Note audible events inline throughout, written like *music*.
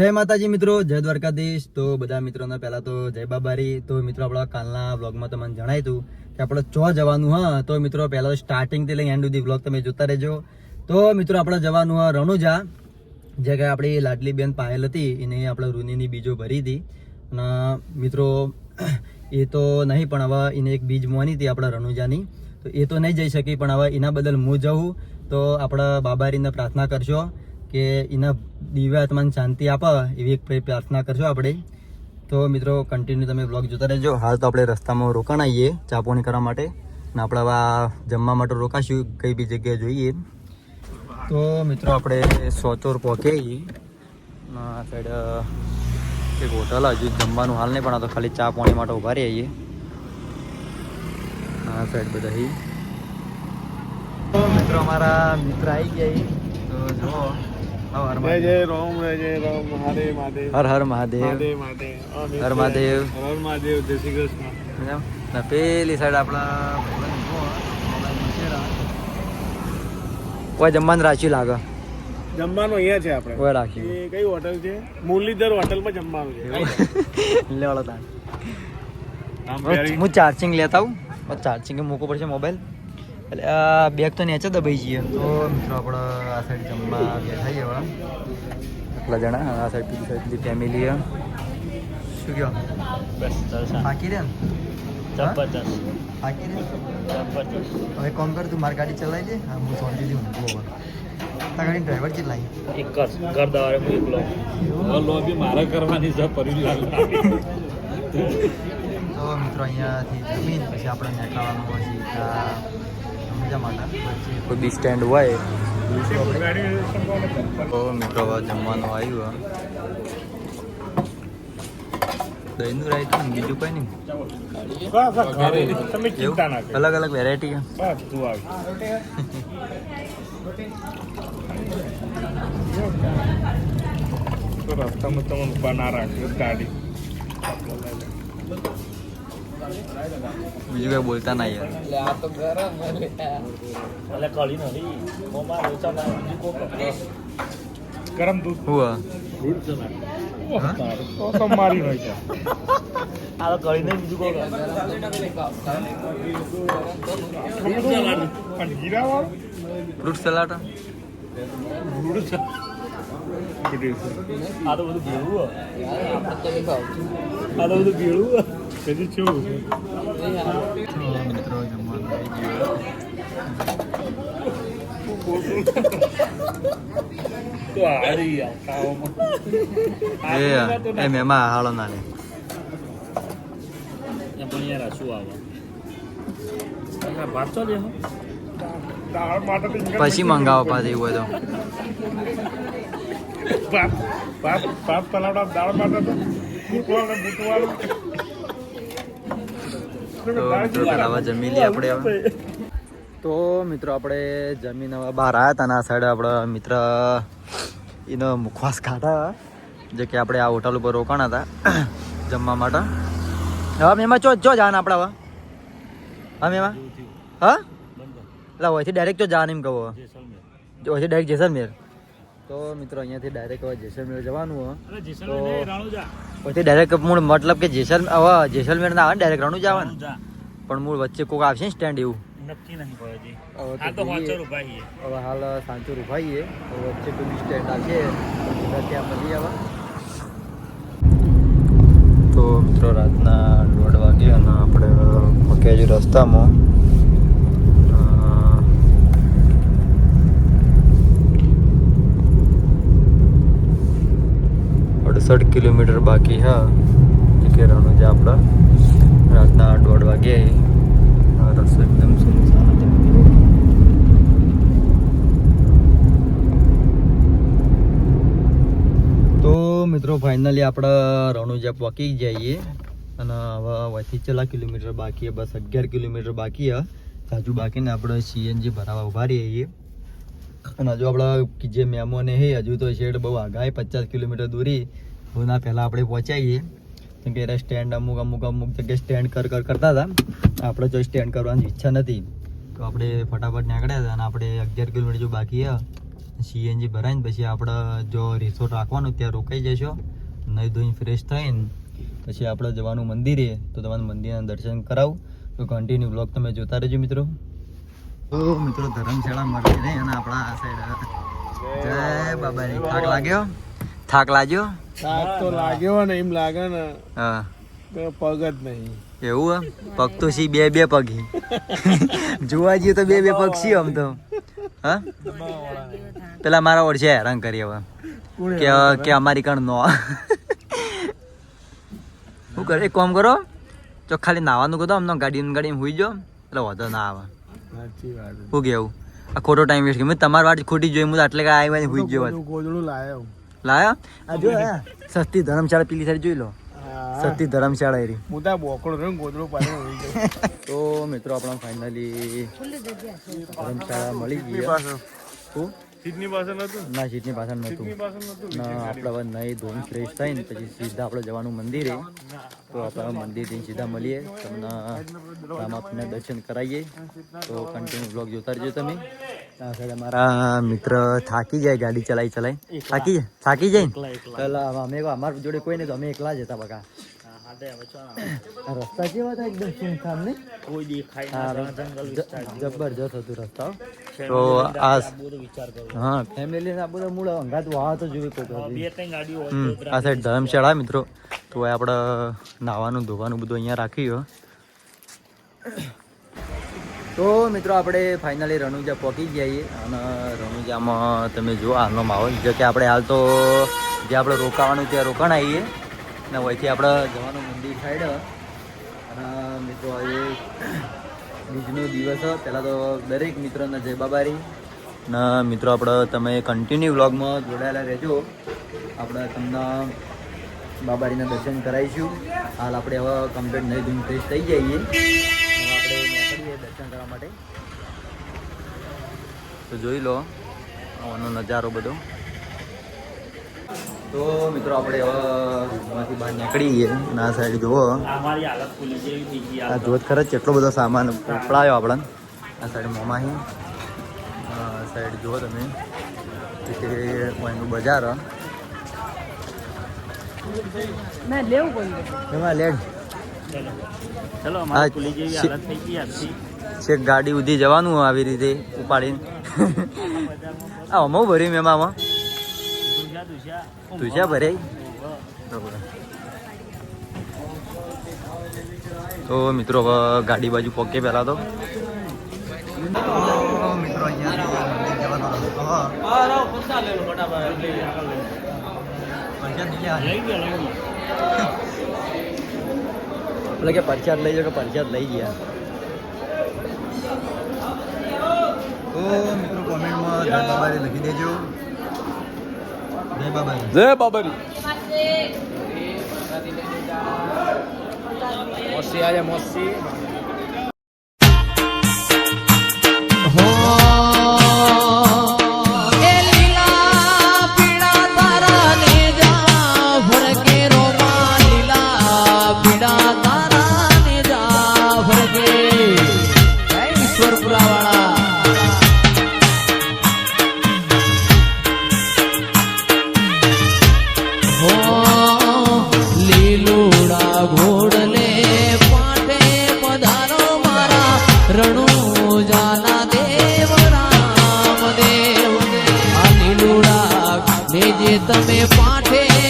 જય માતાજી મિત્રો, જય દ્વારકાધીશ. તો બધા મિત્રોને પહેલાં તો જય બાબારી. તો મિત્રો, આપણા કાલના વ્લોગમાં તમને જણાવ્યું હતું કે આપણે ચો જવાનું, હા. તો મિત્રો, પહેલા સ્ટાર્ટિંગથી લઈને એન્ડ સુધી વ્લોગ તમે જોતા રહેજો. તો મિત્રો, આપણે જવાનું, હા, રણુજા. જે કે આપણી લાડલી બેન પાયલ હતી, એને આપણે રૂનીની બીજો ભરી હતી. અને, મિત્રો, એ તો નહીં, પણ હવે એને એક બીજ મોની હતી આપણા રણુજાની. તો એ તો નહીં જઈ શકી, પણ હવે એના બદલ હું જઉં. તો આપણા બાબારીને પ્રાર્થના કરશો. કે એના દિવ્ય આત્માને શાંતિ આપે એવી એક પ્રાર્થના કરશો આપણે. તો મિત્રો કન્ટિન્યુ તમે બ્લોગ જોતા રહેજો. હાલ તો આપણે રસ્તામાં રોકાણ આવીએ, ચા પાણી કરવા માટે. ને આપણે હવે જમવા માટે રોકાશું, કઈ બી જગ્યાએ જોઈએ. તો મિત્રો, આપણે સોચોર પહોંચીએ આ સાઈડ એક હોટલ હજુ જમવાનું હાલ નહીં, પણ આ તો ખાલી ચા પાણી માટે ઊભા રહીએ આ સાઈડ બધા તો મિત્રો, અમારા મિત્ર આવી ગયા. તો જુઓ. હર હર મહાદેવ. હર મહાદેવ. હર મહાદેવ જય શ્રી કૃષ્ણ. પેલી સાઈડ આપણા. કોઈ જમવાનું રાખ્યું લાગે. જમવાનું અહીંયા છે આપણે. કોઈ રાખ્યું. એ કઈ હોટલ છે? મુરલીધર હોટલમાં જમવાનું છે. લેવાળો તાણ. હું ચાર્જિંગ લેતા આવું. ચાર્જિંગ મૂકવું પડશે મોબાઈલ એટલે આ બેગ તો નીચે દબાઈ જઈએ. તો મિત્રો આપણે આ સાઈડ જમવા બેઠા જઈએ હવે. એટલા જણા આ સાઈડ પેલી સાઈડ ફેમિલી શું કહો? થાકી રહ્યા? ને જબરજસ્ત. થાકી રહ્યા? જબરજસ્ત. હવે કોમ કર તું મારી ગાડી ચલાવી દે. હા હું શાંતિથી ઊંઘું હવે. તારી ગાડી ડ્રાઈવર કેટલા એક કર ઘર દવારે હું એકલો. લોબી મારે કરવાની છે પરિવાર તો મિત્રો અહીંયાથી જમીન પછી આપણે નીકળવાનું હોય કોઈ બી સ્ટેન્ડ હોય. તો મિત્રો જમવાનું આવ્યું દહીંનું રાયતું ને બીજું કોઈ નહીં. અલગ અલગ વેરાયટી તું આવી. તો રસ્તામાં તમે ઊભા ના રાખ્યું ગાડી. બીજું કઈ બોલતા ના યાર. એટલે કળી નથી મોમાં લોચા ના બીજું કોક ગરમ દૂધ. તો તો મારી હોય છે. આ તો કળી નહીં બીજું કોક પણ જીરા વાળું ફ્રૂટ સલાડ આ તો બધું ભેળું આ તો બધું ભેળું કદી કેવું મિત્રો જમવાનું પછી મંગાવો પાછી હોય તો. ભાત પલાવડા દાળ માટે તો બૂટવાળું ને બૂટવાળું. તો મિત્રો પેલા જમી લઈએ આપણે હવે. તો મિત્રો આપણે જમીન હવે બહાર આવ્યા હતા ના આ સાઈડ આપણા મિત્ર એનો મુખવાસ ખાતા જે કે આપણે આ હોટલ ઉપર રોકાણા હતા *clears throat* જમવા માટે. હવે એમાં ચો ચો જાન આપણે હવે. હા મેમાં? હા? એટલે હોયથી ડાયરેક્ટ ચો જાન એમ કહો જેસલમેર હોયથી ડાયરેક્ટ જેસલમેર. તો મિત્રો અહીંયાથી ડાયરેક્ટ હવે જેસલમેર જવાનું હોય તો જેસલમેર નહીં રાણુજા. પછી ડાયરેક્ટ મૂળ મતલબ કે જેસલ હવે જેસલમેર ના આવે ને ડાયરેક્ટ રણું જ આવે ને? પણ મૂળ વચ્ચે કોક આવશે ને સ્ટેન્ડ એવું. નક્કી નહીં પડે હવે હાલ સાંચો રૂપાઈએ વચ્ચે કોઈ બી સ્ટેન્ડ આવશે ત્યાં મળી આવે. તો મિત્રો રાતના દોઢ વાગે અને આપણે પક્યા છે રસ્તામાં અડસઠ કિલોમીટર બાકી, હા. જે કે રણુજા આપણા રાતના દોઢ વાગે રસ્તો એકદમ સુનસાન તો મિત્રો ફાઇનલી આપણે રણુજા પહોંચી જઈએ. અને હવે વચ્ચે ચલા કિલોમીટર બાકી બસ અગિયાર કિલોમીટર બાકી હજુ બાકીને આપણે સીએનજી ભરાવા ઊભા રહીએ. અને હજુ આપણા જે મેમોને હે, હજુ તો શેડ બહુ આગાહી પચાસ કિલોમીટર દૂરી. ના પહેલાં આપણે પહોંચાઈએ. કેમ કે સ્ટેન્ડ અમુક અમુક અમુક જગ્યાએ સ્ટેન્ડ કર કર કરતા હતા. આપણે જો સ્ટેન્ડ કરવાની ઈચ્છા નથી. તો આપણે ફટાફટ નીકળ્યા હતા અને આપણે અગિયાર કિલોમીટર જો બાકી સીએનજી ભરાઈને પછી આપણે જો રિસોર્ટ રાખવાનું ત્યાં રોકાઈ જશો નહીં ધોઈને ફ્રેશ થઈને પછી આપણે જવાનું મંદિરે. તો તમારે મંદિરના દર્શન કરાવું. તો કન્ટિન્યુ બ્લોગ તમે જોતા રહેજો મિત્રો. તો મિત્રો ધર્મશાળા મળી રહી અને આપણા આ સાઈડ જય બાબાની. લાગ્યો? થાક લાગ્યો? થાક તો લાગ્યો ને એમ લાગે ને હા. પગ જ નહીં. એવું હે? પગ તો સી બે બે પગ જોવા જઈએ તો બે બે પગ સી આમ તો. હા? પેલા મારા ઓળશે હેરાન કરી હવે. કે કે અમારી કણ નો. શું કરે? એક કામ કરો. તો ખાલી નાવાનું કહો અમને ગાડી ગાડી હુઈ જો એટલે વધો ના આવે. શું કેવું આ ખોટો ટાઈમ વેસ્ટ મેં તમારી વાત ખોટી જોઈ. હું આટલે કાંઈ આવી હુઈ ગયો ગોદડું લાયો. લાયા? આ જો સસ્તી ધર્મશાળા પેલી સાઈડ જોઈ લો. સસ્તી ધર્મશાળા એરી. ત્યાં બોકડો રહ્યો ગોદડું ગયો *laughs* તો મિત્રો આપણા ફાઇનલી ધર્મશાળા મળી ગઈ શું? સિડની પાસે નતું ના પાછળ નહોતું. સિડની પાસે નતું ના આપણે હવે નહીં ફ્રેશ થઈને પછી સીધા આપણે જવાનું મંદિરે. તો આપણે મંદિરથી સીધા મળીએ. તમને રામાપીના દર્શન કરાવીએ. તો કન્ટિન્યુ બ્લોગ જોતા રહેજો તમે. અમારા મિત્ર થાકી જાય ગાડી ચલાવી ચલાવી થાકી જાય? થાકી જાય? અમે અમારા જોડે કોઈ નહીં તો અમે એકલા જ હતા બકા. રસ્તા કેવા હતા? એકદમ સુનસાન ને કોઈ દેખાય જંગલ જબરજસ્ત હતું રસ્તા. તો આ હા ફેમિલી ના બધા મૂળ અંગાત વાહ તો જોયું કોઈ બે ત્રણ ગાડીઓ આ સાઈડ ધર્મશાળા મિત્રો. તો આપણે નાવાનું ધોવાનું બધું અહીંયા રાખ્યું તો મિત્રો, આપણે ફાઇનલી રણુજા પહોંચી જઈએ અને રણુજામાં તમે જુઓ હાલનો માહોલ. જો કે આપણે હાલ તો જે આપણે રોકાવાનું ત્યાં રોકાણ આવીએ ને વહીથી આપણે જવાનું મંદિર સાઈડ અને મિત્રો આજે બીજનો દિવસ પહેલાં તો દરેક મિત્રોને જય બાબારી. ને મિત્રો, આપણે તમે કન્ટિન્યુ વ્લોગમાં જોડાયેલા રહેજો. આપણે તમને બાબારીના દર્શન કરાવીશું. હાલ આપણે હવે કમ્પ્લીટ નહીં ધૂમ ફ્રેશ થઈ જઈએ હવે દર્શન કરવા માટે. તો જોઈ લો આનો નજારો બધો. તો મિત્રો આપણે હવે બહાર નીકળી અને આ સાઈડ જુઓ. અમારી આ જોત ખરચ કેટલો બધો સામાન પકડાયો આપણને. આ સાઈડ મોમાહી. આ સાઈડ જુઓ તમે. કે એનું બજાર. લેવું લેડ ચલો ચલો હા, ખુલી જેવી હાલત થઈ ગઈ આજથી. છેક ગાડી ઉધી જવાનું આવી રીતે ઉપાડીને. *laughs* આ અમો ભર્યું મેં આમાં દુસ્યા દુસ્યા તું ક્યાં ભરે તો મિત્રો ગાડી બાજુ પોકે પહેલા તો. મિત્રો કે પરચાદ લઈ જાઓ કે પરચાદ લઈ ગયા. તો મિત્રો કોમેન્ટમાં જય બાબારી લખી દેજો. જય બાબારી જય બાબારી મોસી આજે મોસી. લેજે તમે પાઠે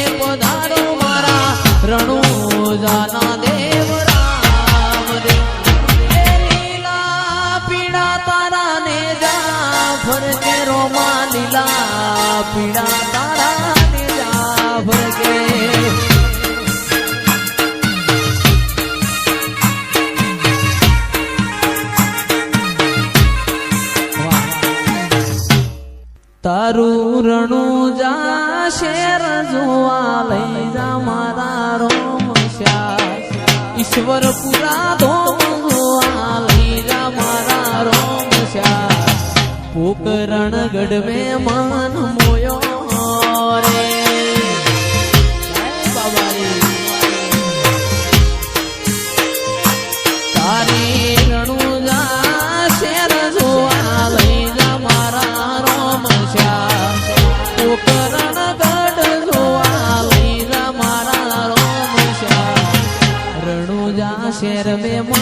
શેર જોવા લઈ જા મારા રોમ ઈશ્વર પુરા ધોમ જોવા લઈ જા મારા રોમ પોકરણ ગઢ મેં મન મોયો રે. era mesmo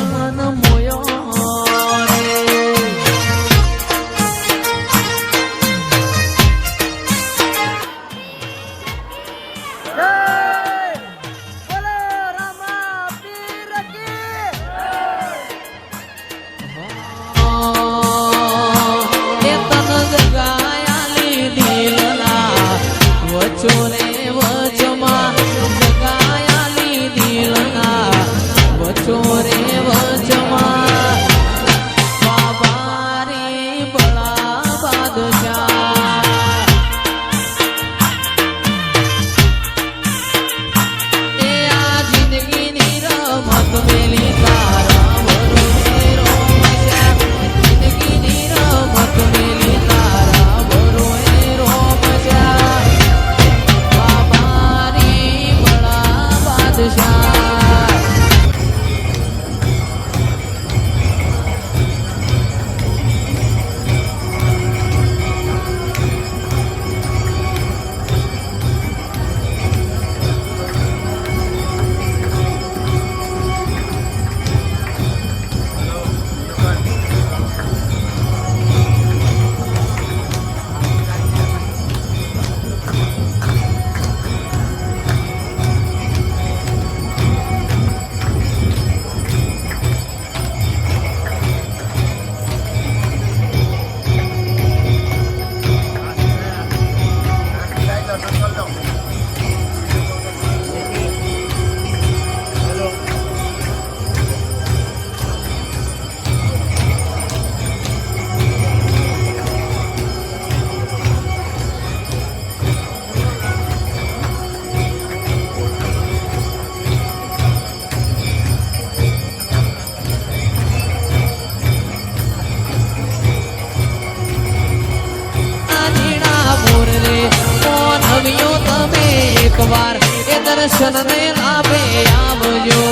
એકવાર એ દર્શનને લાભે આવજો.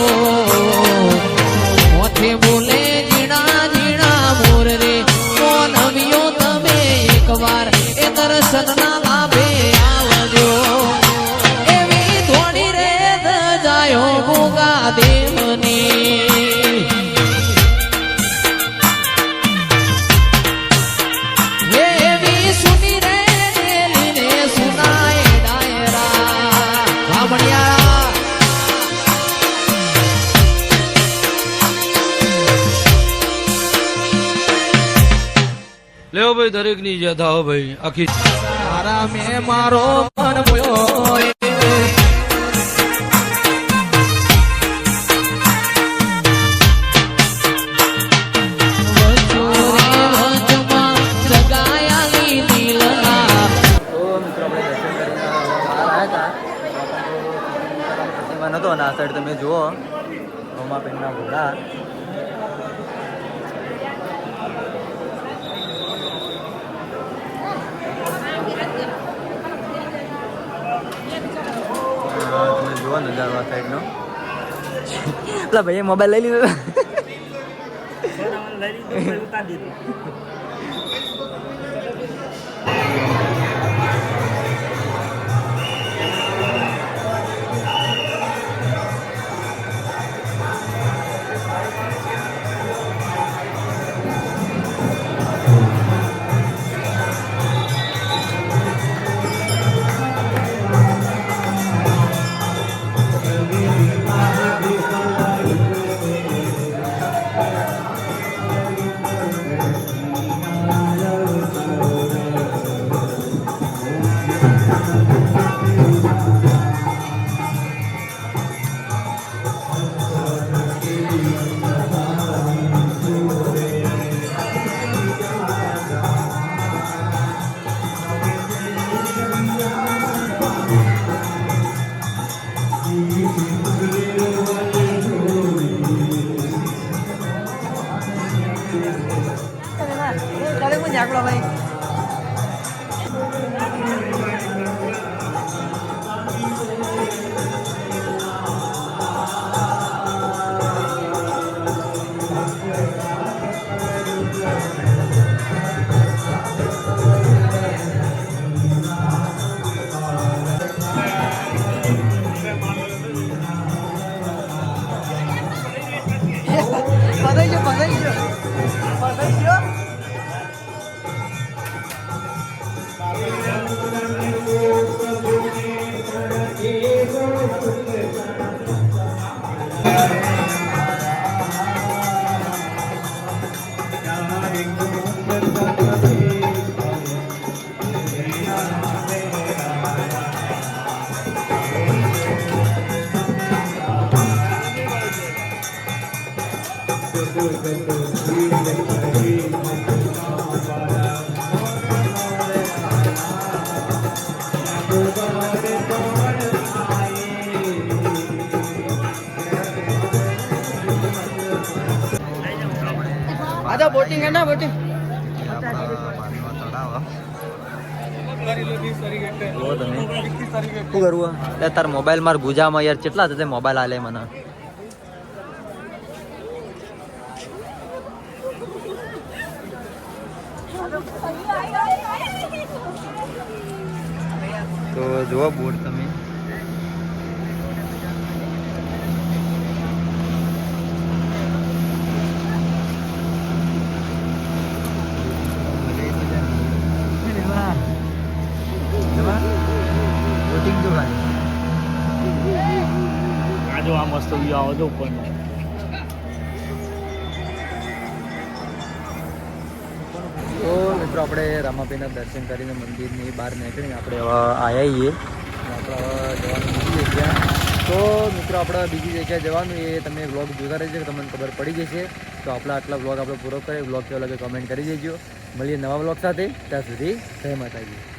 મોથે બોલે જીણા જીણા મોર રે મોનવ્યો તમે એકવાર? એ દર્શનના લાભે દરેકની ઈજા હો ભાઈ આખી તારા મેં મારો મન પ્રતિમા નહોતો અને આ સાઈડ તમે જુઓ. રોમાપેનના ઘોડા. જુઓ નજારો આ સાઈડનો એટલે. ભાઈએ મોબાઈલ લઈ લીધો. શું કરવું તાર મોબાઈલ માર ગુજામાં યાર કેટલા થશે મોબાઈલ આલે મને? તો જુઓ બોર્ડ તમે. મસ્ત વ્યૂ આવે છે ઉપરનો મિત્રો આપણે રામાભાઈના દર્શન કરીને મંદિરની બહાર નીકળીને આપણે હવે આવ્યા છીએ આપણે જવાનું બીજી જગ્યા. તો મિત્રો આપણે બીજી જગ્યાએ જવાનું એ તમે વ્લોગ જોતા રહેજો તમને ખબર પડી જશે. તો આપણે આટલા વ્લોગ આપણે પૂરો કરીએ. વ્લોગ કેવો લાગે કમેન્ટ કરી દેજો. મળીએ નવા વ્લોગ સાથે. ત્યાં સુધી જય માતાજી.